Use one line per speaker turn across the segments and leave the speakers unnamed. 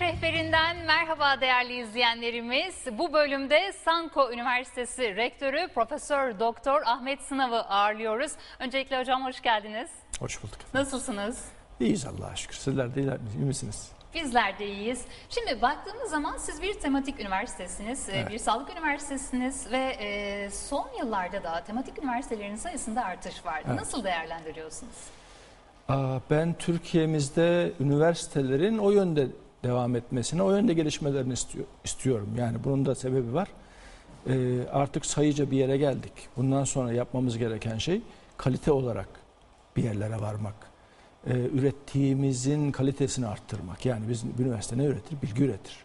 Tercih rehberinden merhaba değerli izleyenlerimiz. Bu bölümde Sanko Üniversitesi Rektörü Profesör Doktor Ahmet Sınav'ı ağırlıyoruz. Öncelikle hocam hoş geldiniz.
Hoş bulduk.
Nasılsınız?
İyiyiz Allah'a şükür. Sizler de iyi misiniz?
Bizler de iyiyiz. Şimdi baktığımız zaman siz bir tematik üniversitesiniz, e,
Evet.
bir sağlık üniversitesiniz ve e, son yıllarda da tematik üniversitelerin sayısında artış var.
Evet.
Nasıl değerlendiriyorsunuz?
Ben Türkiye'mizde üniversitelerin o yönde devam etmesini, o yönde gelişmelerini istiyor, istiyorum. Yani bunun da sebebi var. Ee, artık sayıca bir yere geldik. Bundan sonra yapmamız gereken şey kalite olarak bir yerlere varmak. Ee, ürettiğimizin kalitesini arttırmak. Yani biz üniversite ne üretir? Bilgi üretir.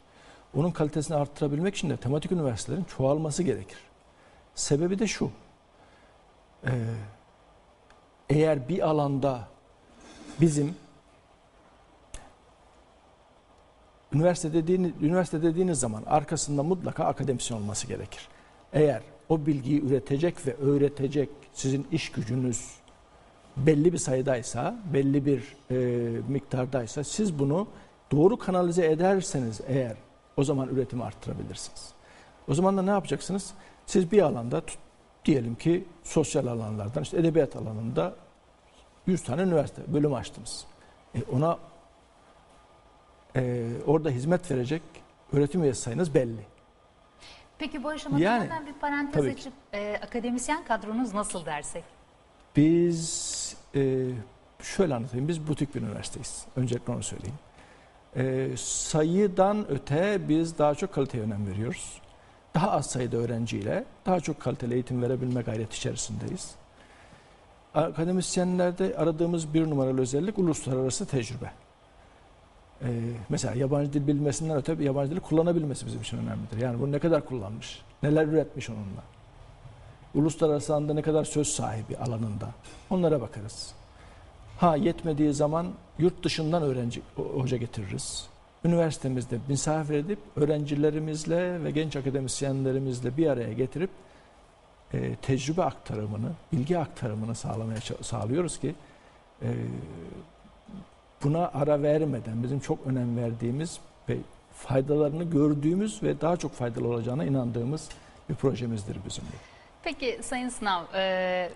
Onun kalitesini arttırabilmek için de tematik üniversitelerin çoğalması gerekir. Sebebi de şu. Ee, eğer bir alanda bizim üniversite dediğiniz, üniversite dediğiniz zaman arkasında mutlaka akademisyen olması gerekir. Eğer o bilgiyi üretecek ve öğretecek sizin iş gücünüz belli bir sayıdaysa, belli bir e, miktardaysa siz bunu doğru kanalize ederseniz eğer o zaman üretimi arttırabilirsiniz. O zaman da ne yapacaksınız? Siz bir alanda diyelim ki sosyal alanlardan işte edebiyat alanında 100 tane üniversite bölüm açtınız. E ona e, orada hizmet verecek öğretim üyesi sayınız belli.
Peki bu aşamada
Yani,
hemen bir parantez
tabii ki.
açıp e, akademisyen kadronuz nasıl dersek?
Biz e, şöyle anlatayım. Biz butik bir üniversiteyiz. Öncelikle onu söyleyeyim. E, sayıdan öte biz daha çok kaliteye önem veriyoruz. Daha az sayıda öğrenciyle daha çok kaliteli eğitim verebilme gayreti içerisindeyiz. Akademisyenlerde aradığımız bir numaralı özellik uluslararası tecrübe. E, mesela yabancı dil bilmesinden öte yabancı dili kullanabilmesi bizim için önemlidir. Yani bunu ne kadar kullanmış, neler üretmiş onunla. Uluslararası alanda ne kadar söz sahibi alanında. Onlara bakarız. Ha yetmediği zaman yurt dışından öğrenci hoca getiririz. Üniversitemizde misafir edip öğrencilerimizle ve genç akademisyenlerimizle bir araya getirip e, tecrübe aktarımını, bilgi aktarımını sağlamaya sağlıyoruz ki e, buna ara vermeden bizim çok önem verdiğimiz ve faydalarını gördüğümüz ve daha çok faydalı olacağına inandığımız bir projemizdir bizim bu.
Peki Sayın Sınav, e,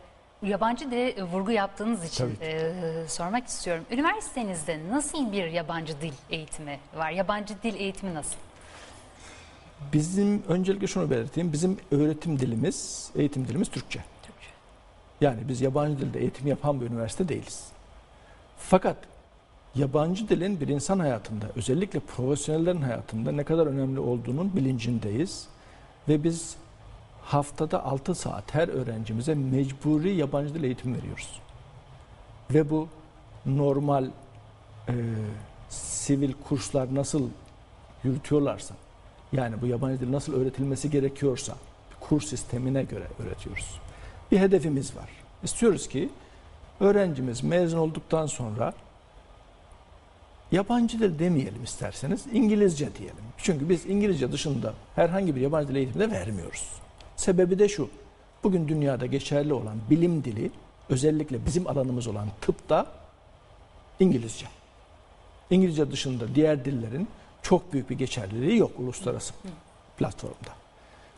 yabancı dile vurgu yaptığınız için e, sormak istiyorum. Üniversitenizde nasıl bir yabancı dil eğitimi var? Yabancı dil eğitimi nasıl?
Bizim öncelikle şunu belirteyim. Bizim öğretim dilimiz, eğitim dilimiz Türkçe.
Türkçe.
Yani biz yabancı dilde eğitim yapan bir üniversite değiliz. Fakat yabancı dilin bir insan hayatında, özellikle profesyonellerin hayatında ne kadar önemli olduğunun bilincindeyiz. Ve biz haftada 6 saat her öğrencimize mecburi yabancı dil eğitim veriyoruz. Ve bu normal e, sivil kurslar nasıl yürütüyorlarsa, yani bu yabancı dil nasıl öğretilmesi gerekiyorsa, kurs sistemine göre öğretiyoruz. Bir hedefimiz var. İstiyoruz ki öğrencimiz mezun olduktan sonra yabancı dil demeyelim isterseniz İngilizce diyelim. Çünkü biz İngilizce dışında herhangi bir yabancı dil eğitimi de vermiyoruz. Sebebi de şu. Bugün dünyada geçerli olan bilim dili özellikle bizim alanımız olan tıpta İngilizce. İngilizce dışında diğer dillerin çok büyük bir geçerliliği yok uluslararası platformda.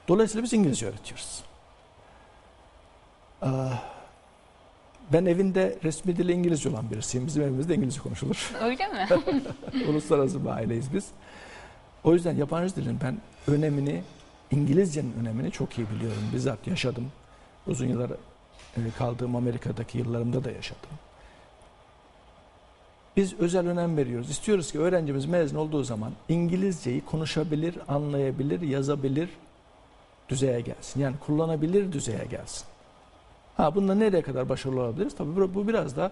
Dolayısıyla biz İngilizce öğretiyoruz. Ah, Ben evinde resmi dili İngilizce olan birisiyim. Bizim evimizde İngilizce konuşulur.
Öyle mi?
Uluslararası bir aileyiz biz. O yüzden yabancı dilin ben önemini, İngilizcenin önemini çok iyi biliyorum. Bizzat yaşadım. Uzun yıllar e, kaldığım Amerika'daki yıllarımda da yaşadım. Biz özel önem veriyoruz. İstiyoruz ki öğrencimiz mezun olduğu zaman İngilizceyi konuşabilir, anlayabilir, yazabilir düzeye gelsin. Yani kullanabilir düzeye gelsin. Ha bunda nereye kadar başarılı olabiliriz? Tabii bu, biraz da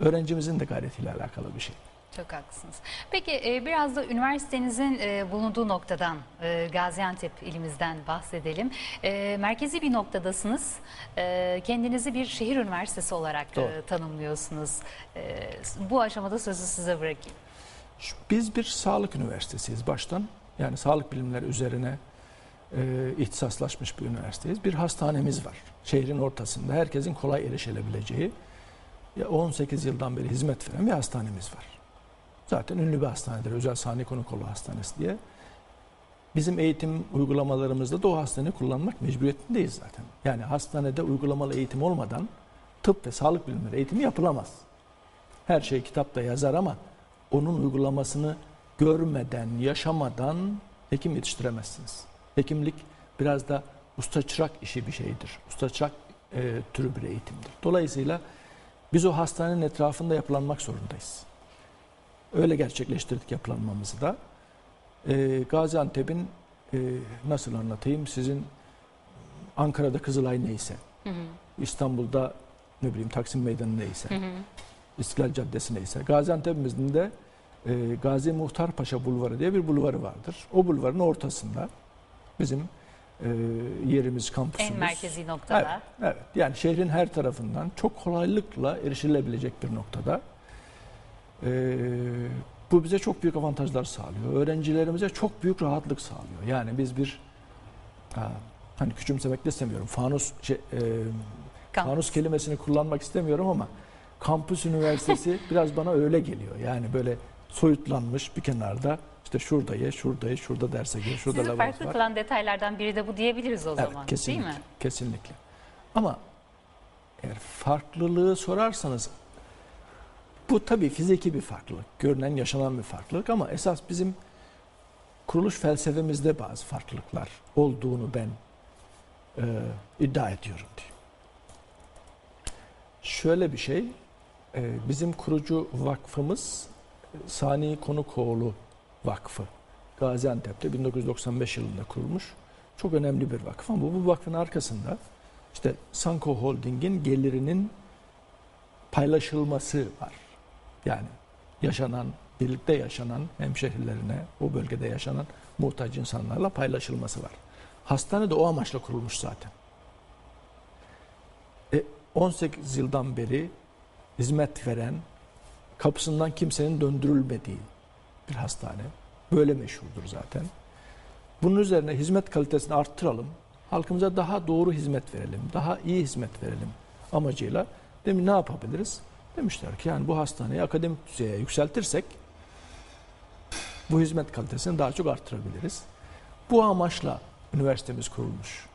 öğrencimizin de gayretiyle alakalı bir şey.
Çok haklısınız. Peki e, biraz da üniversitenizin e, bulunduğu noktadan, e, Gaziantep ilimizden bahsedelim. Merkezi bir noktadasınız. Kendinizi bir şehir üniversitesi olarak
Doğru.
tanımlıyorsunuz. Bu aşamada sözü size bırakayım.
Biz bir sağlık üniversitesiyiz baştan. Yani sağlık bilimleri üzerine e, ihtisaslaşmış bir üniversiteyiz. Bir hastanemiz var. Şehrin ortasında herkesin kolay erişilebileceği ya 18 yıldan beri hizmet veren bir hastanemiz var. Zaten ünlü bir hastanedir. Özel Sani Konukolu Hastanesi diye. Bizim eğitim uygulamalarımızda da o hastaneyi kullanmak mecburiyetindeyiz zaten. Yani hastanede uygulamalı eğitim olmadan tıp ve sağlık bilimleri eğitimi yapılamaz. Her şey kitapta yazar ama onun uygulamasını görmeden, yaşamadan hekim yetiştiremezsiniz. Hekimlik biraz da usta çırak işi bir şeydir. Usta çırak e, türü bir eğitimdir. Dolayısıyla biz o hastanenin etrafında yapılanmak zorundayız. Öyle gerçekleştirdik yapılanmamızı da. E, Gaziantep'in e, nasıl anlatayım sizin Ankara'da Kızılay neyse,
Hı hı,
İstanbul'da ne bileyim Taksim Meydanı neyse,
hı hı.
İstiklal Caddesi neyse. Gaziantep'imizin de e, Gazi Muhtar Paşa Bulvarı diye bir bulvarı vardır. O bulvarın ortasında bizim e, yerimiz, kampüsümüz.
En merkezi noktada.
Evet, evet. Yani şehrin her tarafından çok kolaylıkla erişilebilecek bir noktada. Ee, bu bize çok büyük avantajlar sağlıyor. Öğrencilerimize çok büyük rahatlık sağlıyor. Yani biz bir ha, hani küçümsemek de istemiyorum. Fanus şey, e,
Kamp-
fanus kelimesini kullanmak istemiyorum ama kampüs üniversitesi biraz bana öyle geliyor. Yani böyle soyutlanmış bir kenarda işte şurada ye, şurada ye, şurada derse gir, şurada
Sizi farklı
var.
kılan detaylardan biri de bu diyebiliriz o
Evet,
zaman.
kesinlikle.
Değil mi?
Kesinlikle. Ama eğer farklılığı sorarsanız bu tabii fiziki bir farklılık. Görünen, yaşanan bir farklılık ama esas bizim kuruluş felsefemizde bazı farklılıklar olduğunu ben e, iddia ediyorum diyeyim. Şöyle bir şey, e, bizim kurucu vakfımız e, Sani Konukoğlu Vakfı. Gaziantep'te 1995 yılında kurulmuş. Çok önemli bir vakıf ama bu, bu vakfın arkasında işte Sanko Holding'in gelirinin paylaşılması var. Yani yaşanan, birlikte yaşanan hemşehrilerine, o bölgede yaşanan muhtaç insanlarla paylaşılması var. Hastane de o amaçla kurulmuş zaten. E, 18 yıldan beri hizmet veren, kapısından kimsenin döndürülmediği bir hastane. Böyle meşhurdur zaten. Bunun üzerine hizmet kalitesini arttıralım. Halkımıza daha doğru hizmet verelim. Daha iyi hizmet verelim amacıyla. Demin ne yapabiliriz? Demişler ki yani bu hastaneyi akademik düzeye yükseltirsek bu hizmet kalitesini daha çok arttırabiliriz. Bu amaçla üniversitemiz kurulmuş.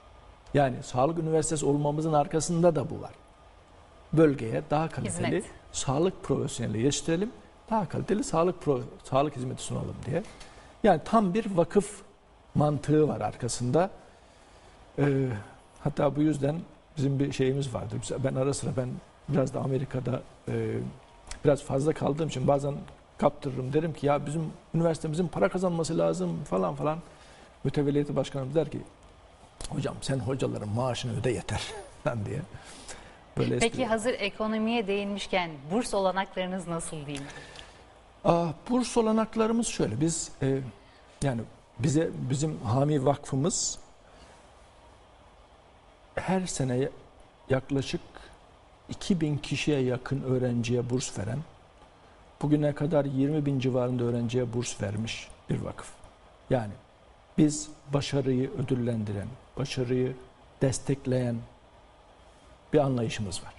Yani sağlık üniversitesi olmamızın arkasında da bu var. Bölgeye daha kaliteli
Hizmet.
sağlık profesyoneli yetiştirelim. Daha kaliteli sağlık pro- sağlık hizmeti sunalım diye. Yani tam bir vakıf mantığı var arkasında. Ee, hatta bu yüzden bizim bir şeyimiz vardır. Ben ara sıra ben biraz da Amerika'da e, biraz fazla kaldığım için bazen kaptırırım. Derim ki ya bizim üniversitemizin para kazanması lazım falan falan. Mütevelliyeti başkanımız der ki hocam sen hocaların maaşını öde yeter falan diye. Böyle
Peki
espri-
hazır ekonomiye değinmişken burs olanaklarınız nasıl diyeyim?
Aa, burs olanaklarımız şöyle. Biz e, yani bize bizim Hami Vakfımız her sene yaklaşık 2000 kişiye yakın öğrenciye burs veren, bugüne kadar 20 bin civarında öğrenciye burs vermiş bir vakıf. Yani biz başarıyı ödüllendiren, başarıyı destekleyen bir anlayışımız var.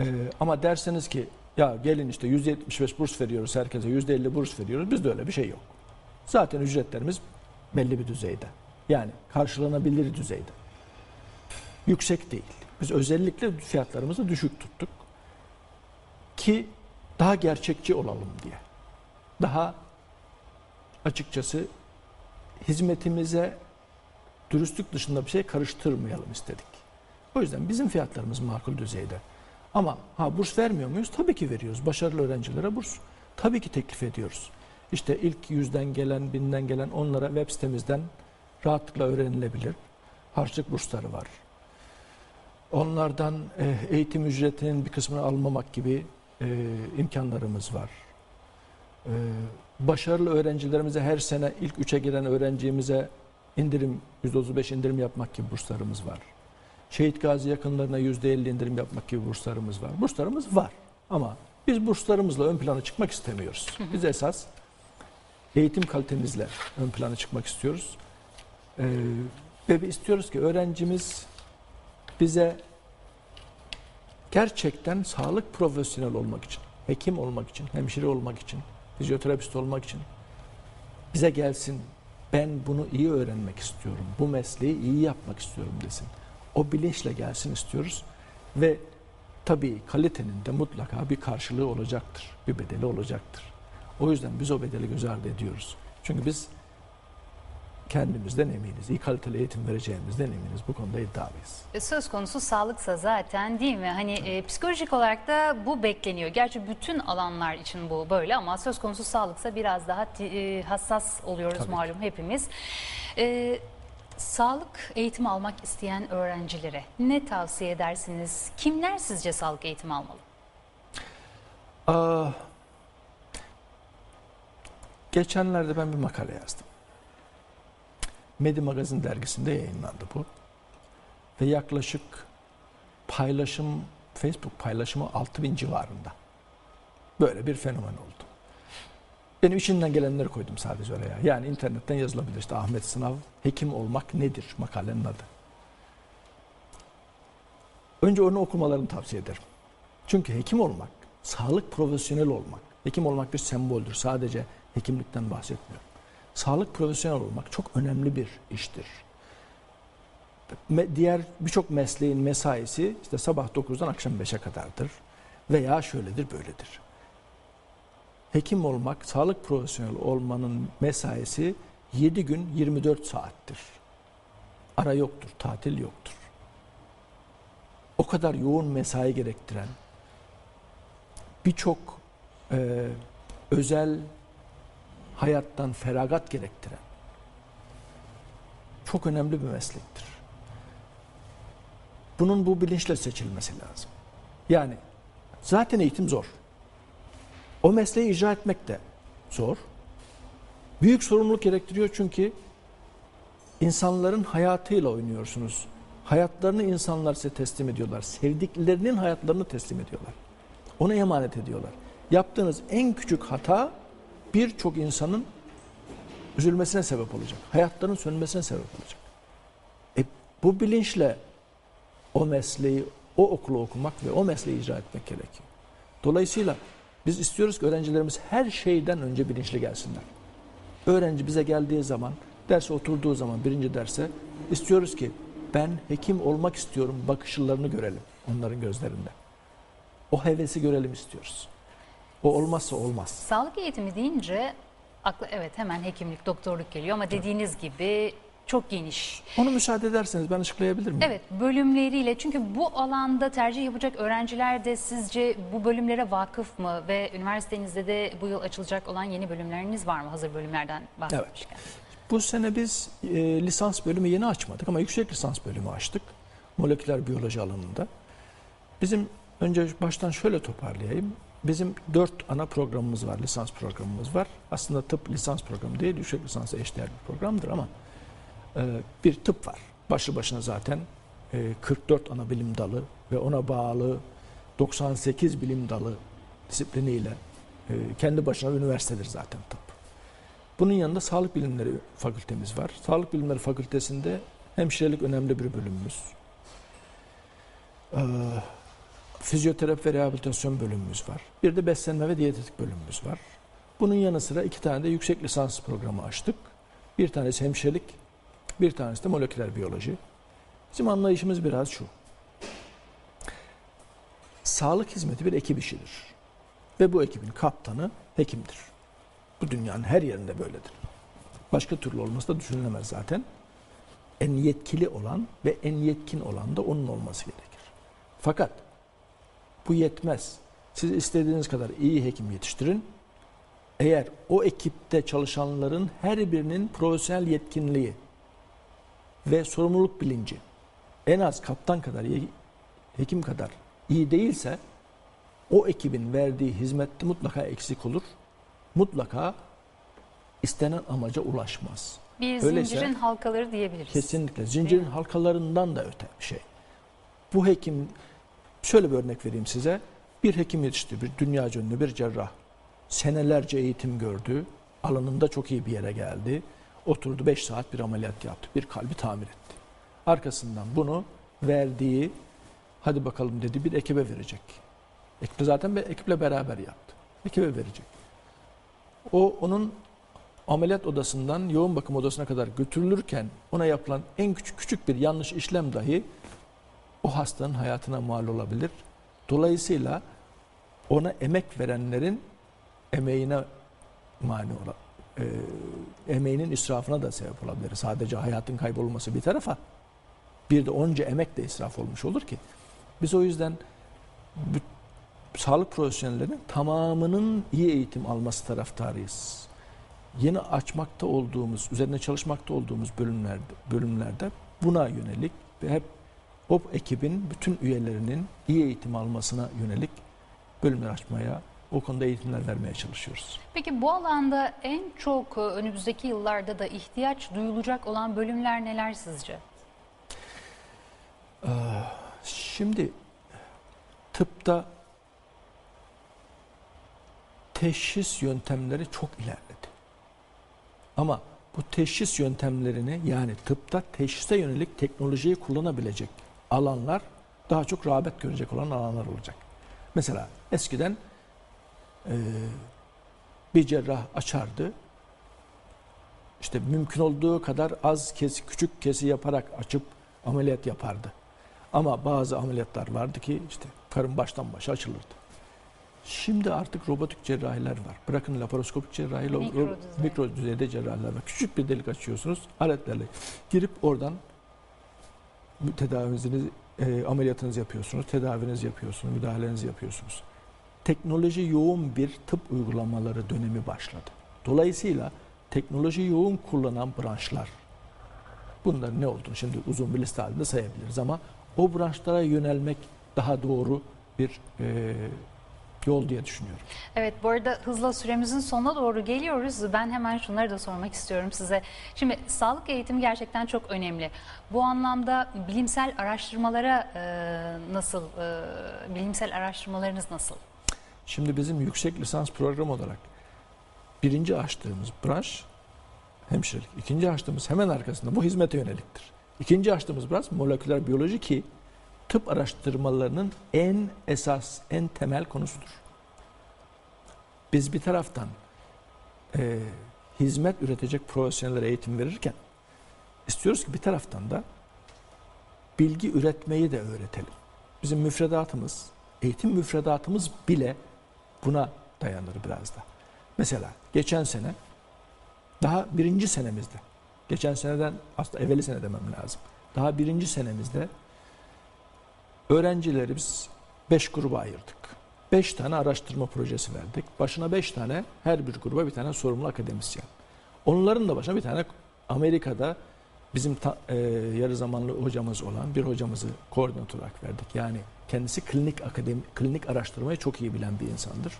Ee, ama derseniz ki ya gelin işte %75 burs veriyoruz herkese, %50 burs veriyoruz. Bizde öyle bir şey yok. Zaten ücretlerimiz belli bir düzeyde. Yani karşılanabilir düzeyde. Yüksek değil. Biz özellikle fiyatlarımızı düşük tuttuk. Ki daha gerçekçi olalım diye. Daha açıkçası hizmetimize dürüstlük dışında bir şey karıştırmayalım istedik. O yüzden bizim fiyatlarımız makul düzeyde. Ama ha burs vermiyor muyuz? Tabii ki veriyoruz. Başarılı öğrencilere burs. Tabii ki teklif ediyoruz. İşte ilk yüzden gelen, binden gelen onlara web sitemizden rahatlıkla öğrenilebilir. Harçlık bursları var. Onlardan e, eğitim ücretinin bir kısmını almamak gibi e, imkanlarımız var. E, başarılı öğrencilerimize her sene ilk üçe giren öğrencimize indirim, %35 indirim yapmak gibi burslarımız var. Şehit gazi yakınlarına %50 indirim yapmak gibi burslarımız var. Burslarımız var ama biz burslarımızla ön plana çıkmak istemiyoruz. Biz esas eğitim kalitemizle ön plana çıkmak istiyoruz. Ee, ve istiyoruz ki öğrencimiz bize gerçekten sağlık profesyonel olmak için hekim olmak için, hemşire olmak için, fizyoterapist olmak için bize gelsin. Ben bunu iyi öğrenmek istiyorum. Bu mesleği iyi yapmak istiyorum desin. O bilinçle gelsin istiyoruz ve tabii kalitenin de mutlaka bir karşılığı olacaktır. Bir bedeli olacaktır. O yüzden biz o bedeli göz ardı ediyoruz. Çünkü biz kendimizden eminiz. İyi kaliteli eğitim vereceğimizden eminiz. Bu konuda iddialıyız.
E, Söz konusu sağlıksa zaten değil mi? Hani e, psikolojik olarak da bu bekleniyor. Gerçi bütün alanlar için bu böyle ama söz konusu sağlıksa biraz daha e, hassas oluyoruz
Tabii ki.
malum hepimiz. E, sağlık eğitimi almak isteyen öğrencilere ne tavsiye edersiniz? Kimler sizce sağlık eğitimi almalı?
Aa, geçenlerde ben bir makale yazdım. Medi Magazin dergisinde yayınlandı bu. Ve yaklaşık paylaşım, Facebook paylaşımı 6000 civarında. Böyle bir fenomen oldu. Benim içinden gelenleri koydum sadece oraya. Yani internetten yazılabilir. İşte Ahmet Sınav, hekim olmak nedir makalenin adı. Önce onu okumalarını tavsiye ederim. Çünkü hekim olmak, sağlık profesyoneli olmak, hekim olmak bir semboldür. Sadece hekimlikten bahsetmiyorum. Sağlık profesyonel olmak çok önemli bir iştir. Diğer birçok mesleğin mesaisi işte sabah 9'dan akşam 5'e kadardır. Veya şöyledir, böyledir. Hekim olmak, sağlık profesyoneli olmanın mesaisi 7 gün 24 saattir. Ara yoktur, tatil yoktur. O kadar yoğun mesai gerektiren, birçok e, özel hayattan feragat gerektiren çok önemli bir meslektir. Bunun bu bilinçle seçilmesi lazım. Yani zaten eğitim zor. O mesleği icra etmek de zor. Büyük sorumluluk gerektiriyor çünkü insanların hayatıyla oynuyorsunuz. Hayatlarını insanlar size teslim ediyorlar. Sevdiklerinin hayatlarını teslim ediyorlar. Ona emanet ediyorlar. Yaptığınız en küçük hata birçok insanın üzülmesine sebep olacak. Hayatlarının sönmesine sebep olacak. E, bu bilinçle o mesleği, o okulu okumak ve o mesleği icra etmek gerekiyor. Dolayısıyla biz istiyoruz ki öğrencilerimiz her şeyden önce bilinçli gelsinler. Öğrenci bize geldiği zaman, derse oturduğu zaman birinci derse istiyoruz ki ben hekim olmak istiyorum bakışlarını görelim onların gözlerinde. O hevesi görelim istiyoruz. O olmazsa olmaz.
Sağlık eğitimi deyince akla evet hemen hekimlik, doktorluk geliyor ama dediğiniz gibi çok geniş.
Onu müsaade ederseniz ben açıklayabilir miyim?
Evet bölümleriyle çünkü bu alanda tercih yapacak öğrenciler de sizce bu bölümlere vakıf mı ve üniversitenizde de bu yıl açılacak olan yeni bölümleriniz var mı hazır bölümlerden bahsetmişken?
Bu sene biz e, lisans bölümü yeni açmadık ama yüksek lisans bölümü açtık. Moleküler biyoloji alanında. Bizim önce baştan şöyle toparlayayım. Bizim dört ana programımız var, lisans programımız var. Aslında tıp lisans programı değil, yüksek lisansa eşdeğer bir programdır ama bir tıp var. Başlı başına zaten e, 44 ana bilim dalı ve ona bağlı 98 bilim dalı disipliniyle e, kendi başına üniversitedir zaten tıp. Bunun yanında sağlık bilimleri fakültemiz var. Sağlık bilimleri fakültesinde hemşirelik önemli bir bölümümüz. Ee, fizyoterapi ve rehabilitasyon bölümümüz var. Bir de beslenme ve diyetetik bölümümüz var. Bunun yanı sıra iki tane de yüksek lisans programı açtık. Bir tanesi hemşirelik, bir tanesi de moleküler biyoloji. Bizim anlayışımız biraz şu. Sağlık hizmeti bir ekip işidir. Ve bu ekibin kaptanı hekimdir. Bu dünyanın her yerinde böyledir. Başka türlü olması da düşünülemez zaten. En yetkili olan ve en yetkin olan da onun olması gerekir. Fakat bu yetmez. Siz istediğiniz kadar iyi hekim yetiştirin. Eğer o ekipte çalışanların her birinin profesyonel yetkinliği ve sorumluluk bilinci en az kaptan kadar, hekim kadar iyi değilse o ekibin verdiği hizmette mutlaka eksik olur. Mutlaka istenen amaca ulaşmaz.
Bir
Öyleyse-
zincirin halkaları diyebiliriz.
Kesinlikle. Zincirin halkalarından da öte bir şey. Bu hekim, şöyle bir örnek vereyim size. Bir hekim yetişti, bir dünya ünlü bir cerrah. Senelerce eğitim gördü. Alanında çok iyi bir yere geldi. Oturdu 5 saat bir ameliyat yaptı. Bir kalbi tamir etti. Arkasından bunu verdiği, hadi bakalım dedi bir ekibe verecek. Ekip zaten ekiple beraber yaptı. Ekibe verecek. O onun ameliyat odasından yoğun bakım odasına kadar götürülürken ona yapılan en küçük küçük bir yanlış işlem dahi o hastanın hayatına mal olabilir. Dolayısıyla ona emek verenlerin emeğine mani ola, e, emeğinin israfına da sebep olabilir. Sadece hayatın kaybolması bir tarafa bir de onca emek de israf olmuş olur ki. Biz o yüzden sağlık profesyonellerinin tamamının iyi eğitim alması taraftarıyız. Yeni açmakta olduğumuz, üzerine çalışmakta olduğumuz bölümlerde, bölümlerde buna yönelik ve hep o ekibin bütün üyelerinin iyi eğitim almasına yönelik bölümler açmaya, o konuda eğitimler vermeye çalışıyoruz.
Peki bu alanda en çok e, önümüzdeki yıllarda da ihtiyaç duyulacak olan bölümler neler sizce?
Ee, Şimdi tıpta teşhis yöntemleri çok ilerledi. Ama bu teşhis yöntemlerini yani tıpta teşhise yönelik teknolojiyi kullanabilecek alanlar daha çok rağbet görecek olan alanlar olacak. Mesela eskiden e, bir cerrah açardı. İşte mümkün olduğu kadar az kesi, küçük kesi yaparak açıp ameliyat yapardı. Ama bazı ameliyatlar vardı ki işte karın baştan başa açılırdı. Şimdi artık robotik cerrahiler var. Bırakın laparoskopik cerrahi, ro-
Mikro
ro-
düzey.
mikro düzeyde cerrahiler var. Küçük bir delik açıyorsunuz, aletlerle girip oradan tedavinizi, e, ameliyatınızı yapıyorsunuz, tedavinizi yapıyorsunuz, müdahalenizi yapıyorsunuz. Teknoloji yoğun bir tıp uygulamaları dönemi başladı. Dolayısıyla teknoloji yoğun kullanan branşlar, bunların ne olduğunu şimdi uzun bir liste halinde sayabiliriz ama o branşlara yönelmek daha doğru bir e, yol diye düşünüyorum.
Evet bu arada hızla süremizin sonuna doğru geliyoruz. Ben hemen şunları da sormak istiyorum size. Şimdi sağlık eğitimi gerçekten çok önemli. Bu anlamda bilimsel araştırmalara e, nasıl, e, bilimsel araştırmalarınız nasıl?
Şimdi bizim yüksek lisans programı olarak birinci açtığımız branş hemşirelik. İkinci açtığımız hemen arkasında bu hizmete yöneliktir. İkinci açtığımız branş moleküler biyoloji ki tıp araştırmalarının en esas, en temel konusudur. Biz bir taraftan e, hizmet üretecek profesyonellere eğitim verirken istiyoruz ki bir taraftan da bilgi üretmeyi de öğretelim. Bizim müfredatımız, eğitim müfredatımız bile buna dayanır biraz da. Mesela geçen sene daha birinci senemizde, geçen seneden aslında evveli sene demem lazım. Daha birinci senemizde öğrencileri biz beş gruba ayırdık. Beş tane araştırma projesi verdik. Başına beş tane, her bir gruba bir tane sorumlu akademisyen. Onların da başına bir tane Amerika'da bizim ta- e, yarı zamanlı hocamız olan bir hocamızı koordinatör olarak verdik. Yani kendisi klinik akademi, klinik araştırmayı çok iyi bilen bir insandır.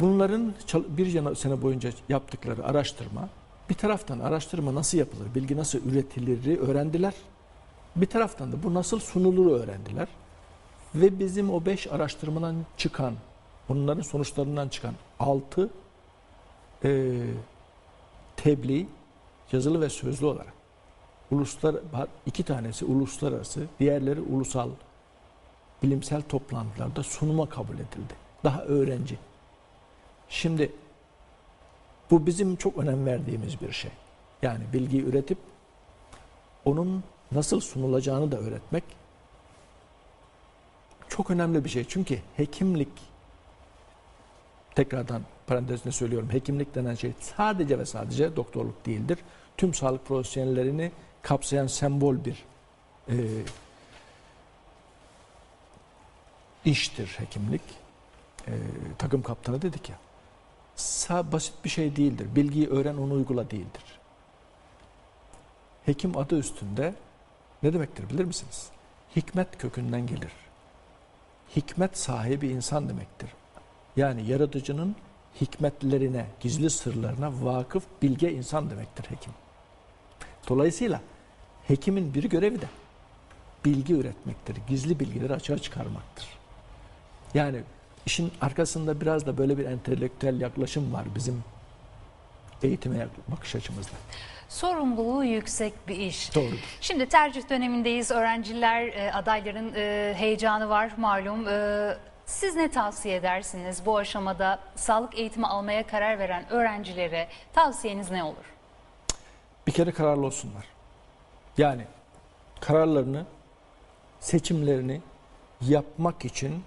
Bunların bir yana- sene boyunca yaptıkları araştırma, bir taraftan araştırma nasıl yapılır, bilgi nasıl üretilir öğrendiler. Bir taraftan da bu nasıl sunulur öğrendiler. Ve bizim o beş araştırmadan çıkan, onların sonuçlarından çıkan altı e, tebliğ yazılı ve sözlü olarak uluslar iki tanesi uluslararası, diğerleri ulusal bilimsel toplantılarda sunuma kabul edildi. Daha öğrenci. Şimdi bu bizim çok önem verdiğimiz bir şey. Yani bilgiyi üretip onun nasıl sunulacağını da öğretmek çok önemli bir şey. Çünkü hekimlik tekrardan parantezine söylüyorum. Hekimlik denen şey sadece ve sadece doktorluk değildir. Tüm sağlık profesyonellerini kapsayan sembol bir e, iştir hekimlik. E, takım kaptanı dedik ya. Sa basit bir şey değildir. Bilgiyi öğren onu uygula değildir. Hekim adı üstünde ne demektir bilir misiniz? Hikmet kökünden gelir. Hikmet sahibi insan demektir. Yani yaratıcının hikmetlerine, gizli sırlarına vakıf bilge insan demektir hekim. Dolayısıyla hekimin bir görevi de bilgi üretmektir. Gizli bilgileri açığa çıkarmaktır. Yani işin arkasında biraz da böyle bir entelektüel yaklaşım var bizim eğitime bakış açımızda.
Sorumluluğu yüksek bir iş.
Doğrudur.
Şimdi tercih dönemindeyiz. Öğrenciler, e, adayların e, heyecanı var malum. E, Siz ne tavsiye edersiniz bu aşamada sağlık eğitimi almaya karar veren öğrencilere tavsiyeniz ne olur?
Bir kere kararlı olsunlar. Yani kararlarını, seçimlerini yapmak için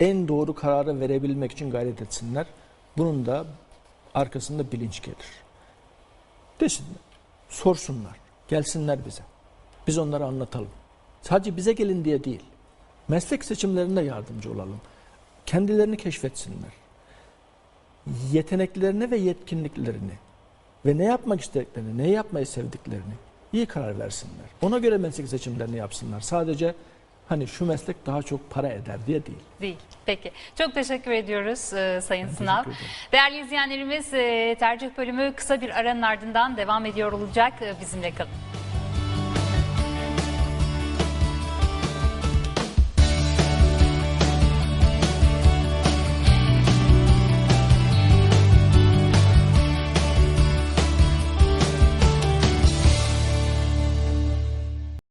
en doğru kararı verebilmek için gayret etsinler. Bunun da arkasında bilinç gelir. Desinler, sorsunlar, gelsinler bize. Biz onlara anlatalım. Sadece bize gelin diye değil. Meslek seçimlerinde yardımcı olalım. Kendilerini keşfetsinler. Yeteneklerini ve yetkinliklerini ve ne yapmak istediklerini, ne yapmayı sevdiklerini iyi karar versinler. Ona göre meslek seçimlerini yapsınlar. Sadece hani şu meslek daha çok para eder diye değil.
Değil. Peki. Çok teşekkür ediyoruz e, Sayın
Ben
Sınav. Değerli izleyenlerimiz e, tercih bölümü kısa bir aranın ardından devam ediyor olacak. E, bizimle kalın.